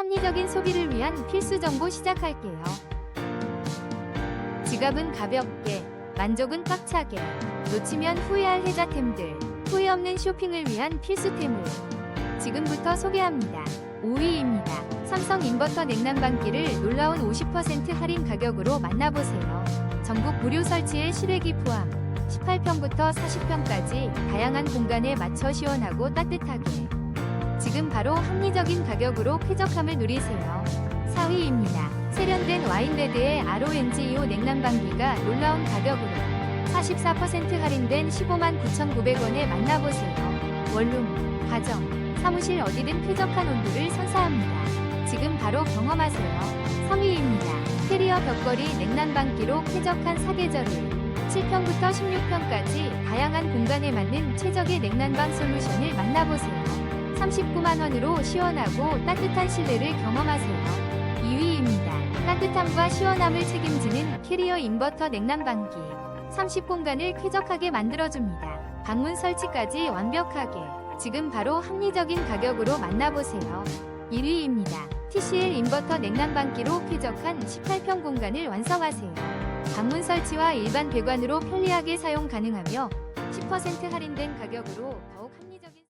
합리적인 소비를 위한 필수 정보 시작할게요. 지갑은 가볍게, 만족은 꽉차게, 놓치면 후회할 혜자템들, 후회 없는 쇼핑을 위한 필수템을 지금부터 소개합니다. 5위입니다. 삼성 인버터 냉난방기를 놀라운 50% 할인 가격으로 만나보세요. 전국 무료 설치에 실외기 포함 18평부터 40평까지 다양한 공간에 맞춰 시원하고 따뜻하게 지금 바로 합리적인 가격으로 쾌적함을 누리세요. 4위입니다. 세련된 와인레드의 RONG2호 냉난방기가 놀라운 가격으로 44% 할인된 15만 9,900원에 만나보세요. 원룸, 가정, 사무실 어디든 쾌적한 온도를 선사합니다. 지금 바로 경험하세요. 3위입니다. 캐리어 벽걸이 냉난방기로 쾌적한 사계절을 7평부터 16평까지 다양한 공간에 맞는 최적의 냉난방 솔루션을 만나보세요. 39만 원으로 시원하고 따뜻한 실내를 경험하세요. 2위입니다. 따뜻함과 시원함을 책임지는 캐리어 인버터 냉난방기. 30공간을 쾌적하게 만들어줍니다. 방문 설치까지 완벽하게. 지금 바로 합리적인 가격으로 만나보세요. 1위입니다. TCL 인버터 냉난방기로 쾌적한 18평 공간을 완성하세요. 방문 설치와 일반 배관으로 편리하게 사용 가능하며 10% 할인된 가격으로 더욱 합리적인